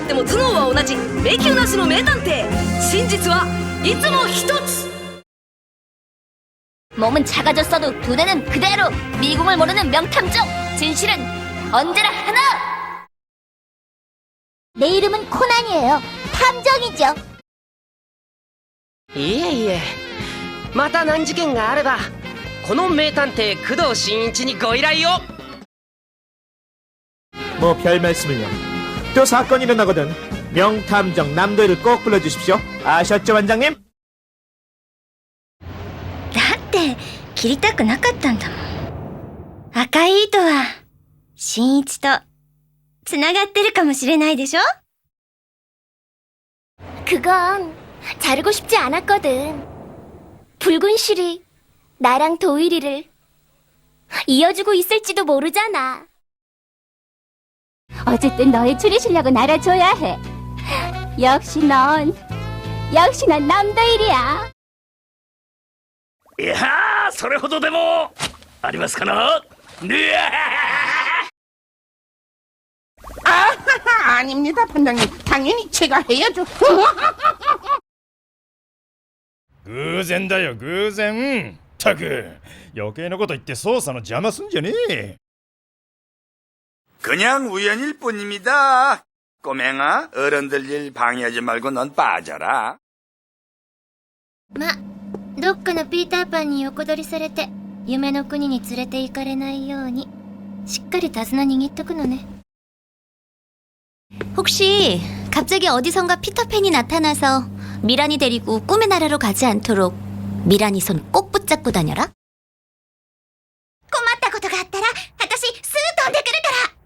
っても頭脳は同じ迷宮なしの名探偵真実はいつも一つ 몸은 작아졌어도 두뇌는 그대로 미궁을 모르는 명탐정 진실은 언제나 하나 내 이름은 코난이에요 탐정이죠 いえいえまた難事件があればこの名探偵工藤新一にご依頼を 뭐 별 말씀을요. 또 사건이 일어나거든 명탐정 남도일을 꼭 불러주십시오. 아셨죠, 원장님? だって切りたくなかったんだもん赤い糸は新一とつながってるかもしれないでしょ 그건 자르고 싶지 않았거든. 붉은 실이 나랑 도일이를 이어주고 있을지도 모르잖아. 어쨌든 너의 추리 실력은 알아줘야 해. 역시 넌, 역시 난 남도일이야. いやーそれほどでもありますかなね 아닙니다, 반장님. 당연히 제가 해야죠. 偶然だよ偶然ったく余計なこと言って捜査の邪魔すんじゃねえ 그냥 우연일 뿐입니다. 꼬맹아, 어른들 일 방해하지 말고 넌 빠져라. ま、どっかのピーターパンに横取りされて、夢の国に連れて行かれないように、しっかり手綱握っとくのね。 혹시 갑자기 어디선가 피터팬이 나타나서 미란이 데리고 꿈의 나라로 가지 않도록 미란이 손 꼭 붙잡고 다녀라 困ったことがあったら、私、すぐ飛んでくるから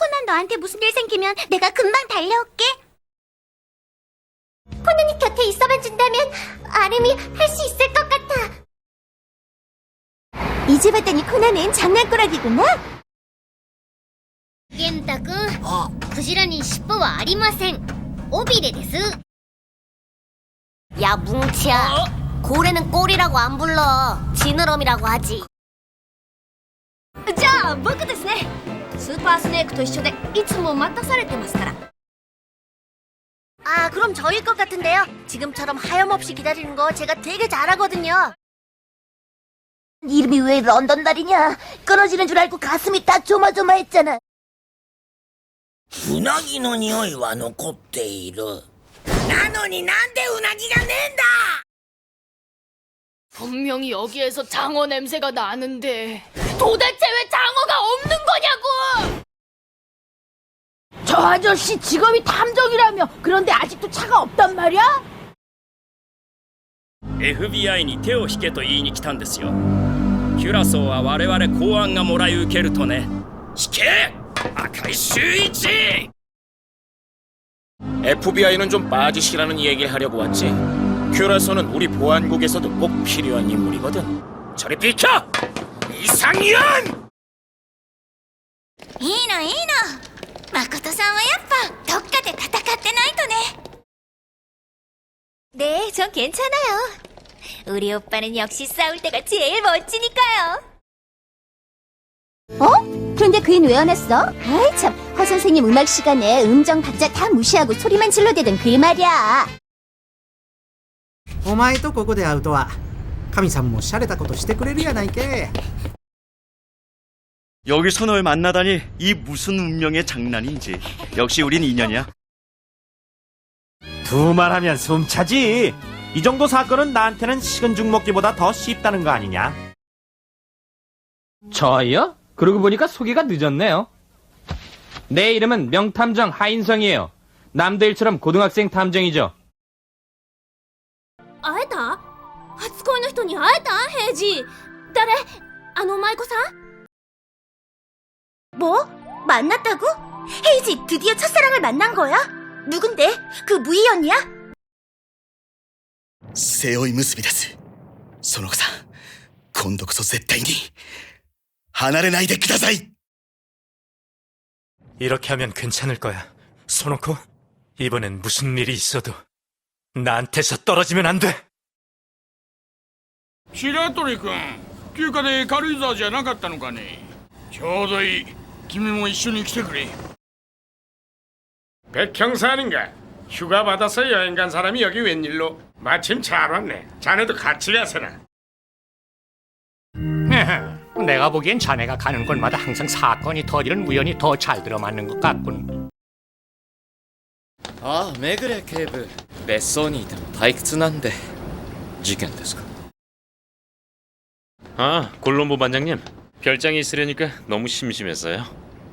코난 너한테 무슨 일 생기면 내가 금방 달려올게. 코난이 곁에 있어만 준다면 아름이 할 수 있을 것 같아. 이제 봤더니 코난은 장난꾸러기구나. 겐타君、クジラに尻尾はありません。尾びれです。 야 뭉치야 고래는 꼬리라고 안 불러 지느러미라고 하지 じゃあ僕ですねスーパースネークと一緒でいつも待たされてますから 아 그럼 저일 것 같은데요 지금처럼 하염없이 기다리는 거 제가 되게 잘하거든요 이름이 왜 런던달이냐 끊어지는 줄 알고 가슴이 다 조마조마했잖아 うなぎの匂いは残っているなのになんでうなぎがねえんだ 분명히 여기에서 장어 냄새가 나는데 도대체 왜 장어가 없는 거냐고! 저 아저씨 직업이 탐정이라며. 그런데 아직도 차가 없단 말이야? FBI に手を引けと言いに来たんですよキュラソーは我々公安がもらい受けるとね引け赤井秀一 FBI는 좀 빠지시라는 얘기를 하려고 왔지. 큐라소는 우리 보안국에서도 꼭 필요한 인물이거든. 저리 비켜 이상현 いいのいいの誠さんはやっぱどっかで戦ってないとね 네, 전 괜찮아요. 우리 오빠는 역시 싸울 때가 제일 멋지니까요. 어? 그런데 그 애는 왜 안 왔어? 아이 참, 허 선생님 음악 시간에 음정 박자 다 무시하고 소리만 질러대던 그 말이야. お前とここで会うとは、神さんも洒落たことしてくれるやないけ。 여기서 널 만나다니 이 무슨 운명의 장난인지 역시 우린 인연이야 두말하면 숨차지. 이 정도 사건은 나한테는 식은 죽 먹기보다 더 쉽다는 거 아니냐? 저요? 그러고 보니까 소개가 늦었네요. 내 이름은 명탐정 하인성이에요. 남들처럼 고등학생 탐정이죠. 会えた初恋の人に会えたヘイジ誰あの舞妓さん 뭐? 만났다고? 헤이지 드디어 첫사랑을 만난 거야? 누군데? 그 무희 언니야? 背負い結びです。その子さん、今度こそ絶対に、離れないでください 이렇게 하면 괜찮을 거야 소놓고 이번엔 무슨 일이 있어도 나한테서 떨어지면 안돼 白鳥君休暇で軽井沢じゃなかったのかねちょうどいい 君も一緒に来てくれ 백형사 아닌가? 휴가 받아서 여행 간 사람이 여기 웬일로? 마침 잘 왔네. 자네도 같이 가서라. 내가 보기엔 자네가 가는 곳마다 항상 사건이 터지는 우연이 더 잘 들어맞는 것 같군. ああめぐれ警部別荘にいても退屈なんで事件ですか 아, 골롬보 반장님. 별장에 있으려니까 너무 심심했어요.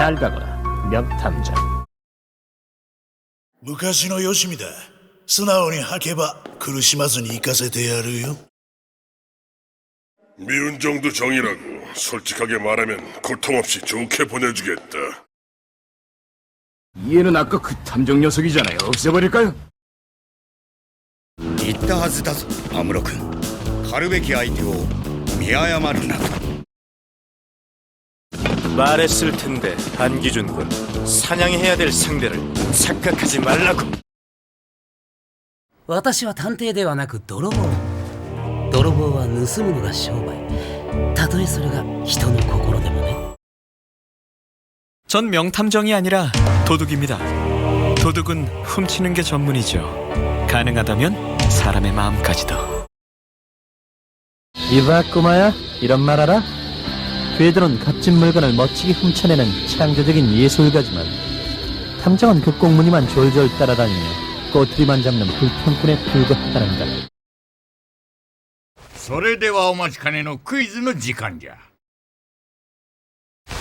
잘 가거라, 명탐정. 昔のよしみだ。素直に吐けば苦しまずに行かせてやるよ。 미운 정도 정이라고 솔직하게 말하면 고통 없이 좋게 보내주겠다. 얘는 아까 그 탐정 녀석이잖아요. 없애버릴까요? 言ったはずだぞアムロ君狩るべき相手を見誤るな 말했을 텐데 한기준 군 사냥해야 될 상대를 착각하지 말라고 私は探偵ではなく泥棒泥棒は盗むのが商売たとえそれが人の心でもね 전 명탐정이 아니라 도둑입니다. 도둑은 훔치는 게 전문이죠. 가능하다면 사람의 마음까지도. 이봐 꼬마야 이런 말 알아? 괴들은 값진 물건을 멋지게 훔쳐내는 창조적인 예술가지만 탐정은 그 꽁무니만 졸졸 따라다니며 꼬투리만 잡는 불평꾼에 불과하다는 걸 それではお待ちかねのクイズの時間じゃ。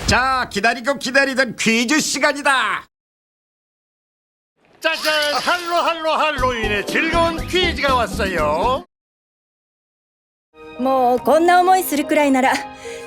자, 기다리고 기다리던 퀴즈 시간이다. 짜잔, 할로 할로 할로윈의 즐거운 퀴즈가 왔어요. もうこんな思いするくらいなら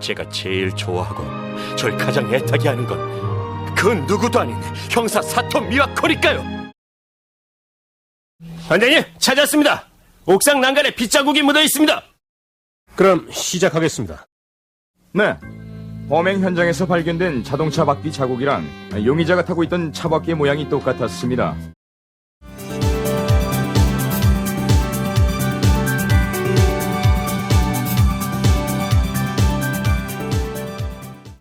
제가 제일 좋아하고 절 가장 애타게 하는 건 그 누구도 아닌 형사 사토 미와코니까요. 반장님, 찾았습니다. 옥상 난간에 빗자국이 묻어 있습니다. 그럼 시작하겠습니다. 네. 범행 현장에서 발견된 자동차 바퀴 자국이랑 용의자가 타고 있던 차 바퀴의 모양이 똑같았습니다.